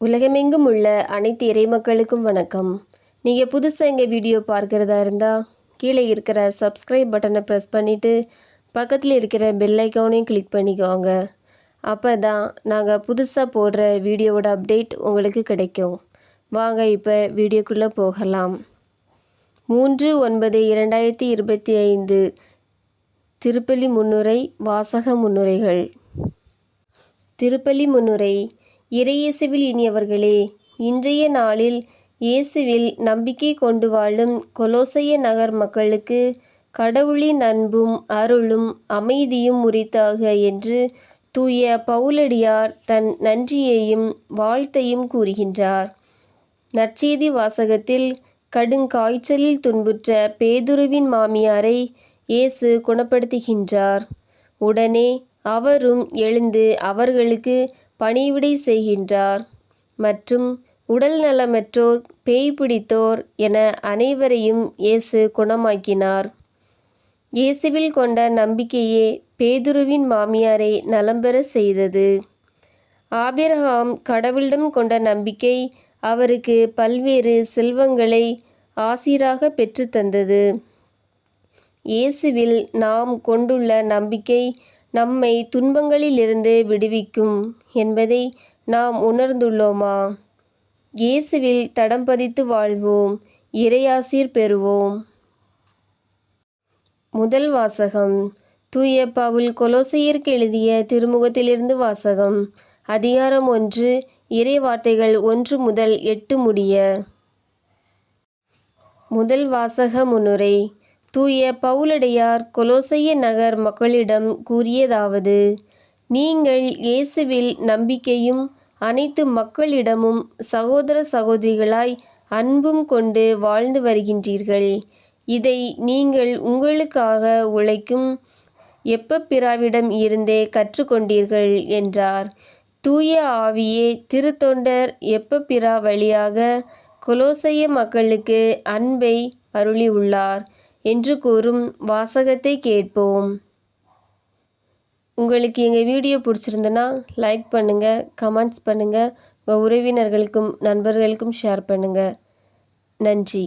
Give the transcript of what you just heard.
உலகமெங்கும் உள்ள அனைத்து இறைமக்களுக்கும் வணக்கம். நீங்கள் புதுசாக எங்கள் வீடியோ பார்க்குறதா இருந்தால் கீழே இருக்கிற சப்ஸ்கிரைப் பட்டனை ப்ரெஸ் பண்ணிவிட்டு பக்கத்தில் இருக்கிற பெல் ஐக்கானையும் கிளிக் பண்ணிக்கோங்க. அப்போ தான் நாங்கள் புதுசாக போடுற வீடியோவோட அப்டேட் உங்களுக்கு கிடைக்கும். வாங்க இப்போ வீடியோக்குள்ளே போகலாம். மூன்று ஒன்பது இரண்டாயிரத்தி இருபத்தி ஐந்து திருப்பலி முன்னுரை வாசக முன்னுரைகள். திருப்பலி முன்னுரை இறையேசுவில் இனியவர்களே இன்றைய நாளில் இயேசுவில் நம்பிக்கை கொண்டு வாழும் கொலோசைய நகர் மக்களுக்கு கடவுளின் அன்பும் அருளும் அமைதியும் உரித்தாக என்று தூய பவுலடியார் தன் நன்றியையும் வாழ்த்தையும் கூறுகின்றார். நற்செய்தி வாசகத்தில் கடுங்காய்ச்சலில் துன்புற்ற பேதுருவின் மாமியாரை இயேசு குணப்படுத்துகின்றார். உடனே அவரும் எழுந்து அவர்களுக்கு பணிவிடை செய்கின்றார். மற்றும் உடல் நலமற்றோர் பேய் பிடித்தோர் என அனைவரையும் இயேசு குணமாக்கினார். இயேசுவில் கொண்ட நம்பிக்கையே பேதுருவின் மாமியாரை நலம்பெற செய்தது. ஆபிரஹாம் கடவுளிடம் கொண்ட நம்பிக்கை அவருக்கு பல்வேறு செல்வங்களை ஆசீராக பெற்றுத்தந்தது. இயேசுவில் நாம் கொண்டுள்ள நம்பிக்கை நம்மை துன்பங்களிலிருந்து விடுவிக்கும் என்பதை நாம் உணர்ந்துள்ளோமா? இயேசுவில் தடம் பதித்து வாழ்வோம் இறையாசீர் பெறுவோம். முதல் வாசகம். தூய பவுல் கொலோசையருக்கு எழுதிய திருமுகத்திலிருந்து வாசகம். அதிகாரம் ஒன்று இறை வார்த்தைகள் ஒன்று முதல் எட்டு முடிய. முதல் வாசக முன்னுரை. தூய பவுலடையார் கொலோசைய நகர் மக்களிடம் கூறியதாவது நீங்கள் இயேசுவில் நம்பிக்கையும் அனைத்து மக்களிடமும் சகோதர சகோதரிகளாய் அன்பும் கொண்டு வாழ்ந்து வருகின்றீர்கள். இதை நீங்கள் உங்களுக்காக உழைக்கும் எப்பப்பிராவிடம் இருந்தே கற்றுக்கொண்டீர்கள் என்றார். தூய ஆவியே திருத்தொண்டர் எப்பப்பிரா வழியாக கொலோசைய மக்களுக்கு அன்பை அருளியுள்ளார். என்று கூறும் வாசகத்தை கேட்போம். உங்களுக்கு எங்கள் வீடியோ பிடிச்சிருந்துன்னா லைக் பண்ணுங்கள் கமெண்ட்ஸ் பண்ணுங்கள் உங்கள் உறவினர்களுக்கும் நண்பர்களுக்கும் ஷேர் பண்ணுங்கள் நன்றி.